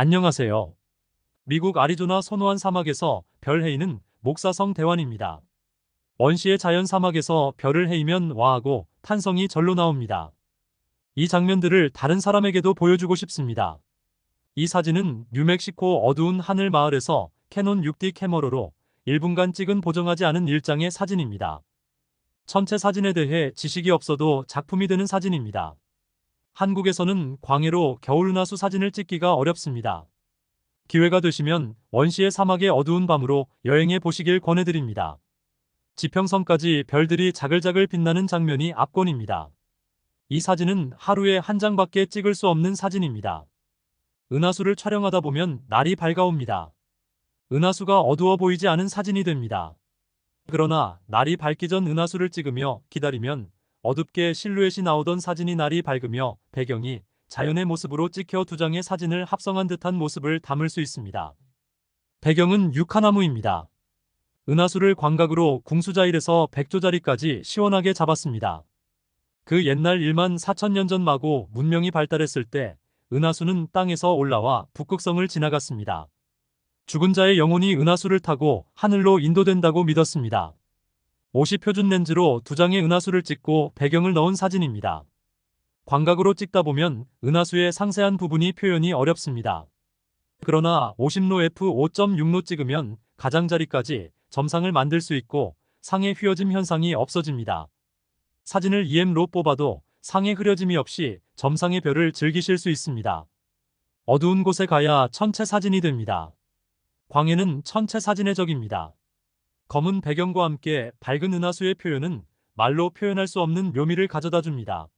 안녕하세요. 미국 아리조나 소노안 사막에서 별 헤이는 목사성 대환입니다. 원시의 자연 사막에서 별을 헤이면 와하고 탄성이 절로 나옵니다. 이 장면들을 다른 사람에게도 보여주고 싶습니다. 이 사진은 뉴멕시코 어두운 하늘 마을에서 캐논 6D 캐머러로 1분간 찍은 보정하지 않은 일장의 사진입니다. 전체 사진에 대해 지식이 없어도 작품이 되는 사진입니다. 한국에서는 광해로 겨울은하수 사진을 찍기가 어렵습니다. 기회가 되시면 원시의 사막의 어두운 밤으로 여행해 보시길 권해드립니다. 지평선까지 별들이 자글자글 빛나는 장면이 압권입니다. 이 사진은 하루에 한 장밖에 찍을 수 없는 사진입니다. 은하수를 촬영하다 보면 날이 밝아옵니다. 은하수가 어두워 보이지 않은 사진이 됩니다. 그러나 날이 밝기 전 은하수를 찍으며 기다리면 어둡게 실루엣이 나오던 사진이 날이 밝으며 배경이 자연의 모습으로 찍혀 두 장의 사진을 합성한 듯한 모습을 담을 수 있습니다. 배경은 육하나무입니다. 은하수를 광각으로 궁수자일에서 백조자리까지 시원하게 잡았습니다. 그 옛날 1만 4천년 전 마고 문명이 발달했을 때 은하수는 땅에서 올라와 북극성을 지나갔습니다. 죽은 자의 영혼이 은하수를 타고 하늘로 인도된다고 믿었습니다. 50 표준 렌즈로 두 장의 은하수를 찍고 배경을 넣은 사진입니다. 광각으로 찍다 보면 은하수의 상세한 부분이 표현이 어렵습니다. 그러나 50로 f5.6로 찍으면 가장자리까지 점상을 만들 수 있고 상의 휘어짐 현상이 없어집니다. 사진을 EM로 뽑아도 상의 흐려짐이 없이 점상의 별을 즐기실 수 있습니다. 어두운 곳에 가야 천체 사진이 됩니다. 광해는 천체 사진의 적입니다. 검은 배경과 함께 밝은 은하수의 표현은 말로 표현할 수 없는 묘미를 가져다 줍니다.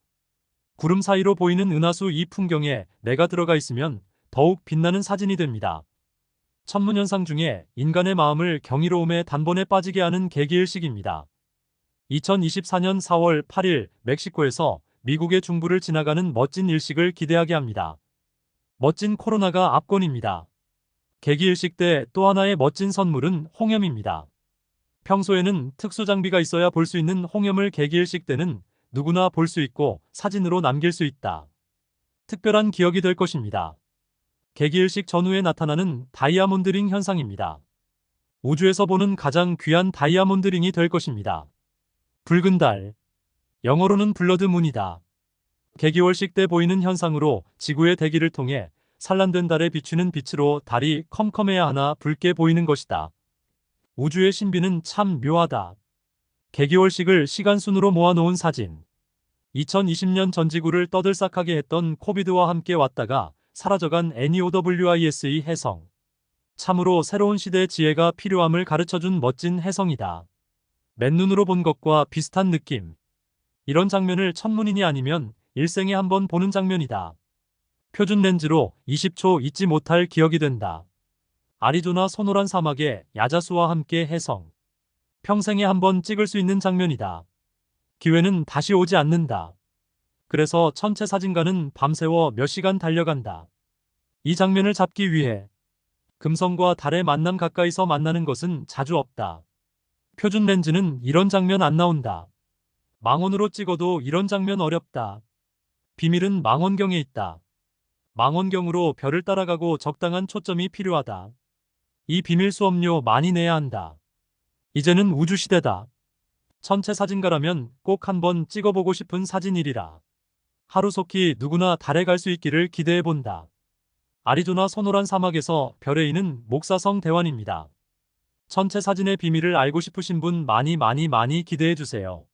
구름 사이로 보이는 은하수 이 풍경에 내가 들어가 있으면 더욱 빛나는 사진이 됩니다. 천문현상 중에 인간의 마음을 경이로움의 단번에 빠지게 하는 계기일식입니다. 2024년 4월 8일 멕시코에서 미국의 중부를 지나가는 멋진 일식을 기대하게 합니다. 멋진 코로나가 압권입니다. 계기일식 때 또 하나의 멋진 선물은 홍염입니다. 평소에는 특수 장비가 있어야 볼 수 있는 홍염을 계기일식 때는 누구나 볼 수 있고 사진으로 남길 수 있다. 특별한 기억이 될 것입니다. 계기일식 전후에 나타나는 다이아몬드 링 현상입니다. 우주에서 보는 가장 귀한 다이아몬드 링이 될 것입니다. 붉은 달. 영어로는 블러드 문이다. 개기월식 때 보이는 현상으로 지구의 대기를 통해 산란된 달에 비추는 빛으로 달이 컴컴해야 하나 붉게 보이는 것이다. 우주의 신비는 참 묘하다. 개기월식을 시간순으로 모아놓은 사진. 2020년 전 지구를 떠들썩하게 했던 코비드와 함께 왔다가 사라져간 E NEOWISE 해성. 참으로 새로운 시대의 지혜가 필요함을 가르쳐준 멋진 해성이다. 맨눈으로 본 것과 비슷한 느낌. 이런 장면을 천문인이 아니면 일생에 한 번 보는 장면이다. 표준 렌즈로 20초 잊지 못할 기억이 된다. 아리조나 소노란 사막의 야자수와 함께 해성. 평생에 한 번 찍을 수 있는 장면이다. 기회는 다시 오지 않는다. 그래서 천체 사진가는 밤새워 몇 시간 달려간다. 이 장면을 잡기 위해 금성과 달의 만남 가까이서 만나는 것은 자주 없다. 표준 렌즈는 이런 장면 안 나온다. 망원으로 찍어도 이런 장면 어렵다. 비밀은 망원경에 있다. 망원경으로 별을 따라가고 적당한 초점이 필요하다. 이 비밀 수업료 많이 내야 한다. 이제는 우주 시대다. 천체 사진가라면 꼭 한번 찍어보고 싶은 사진이리라. 하루속히 누구나 달에 갈 수 있기를 기대해 본다. 아리조나 소노란 사막에서 별에 있는 목사성 대환입니다. 천체 사진의 비밀을 알고 싶으신 분 많이 많이 많이 기대해 주세요.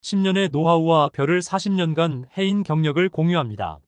10년의 노하우와 별을 40년간 해인 경력을 공유합니다.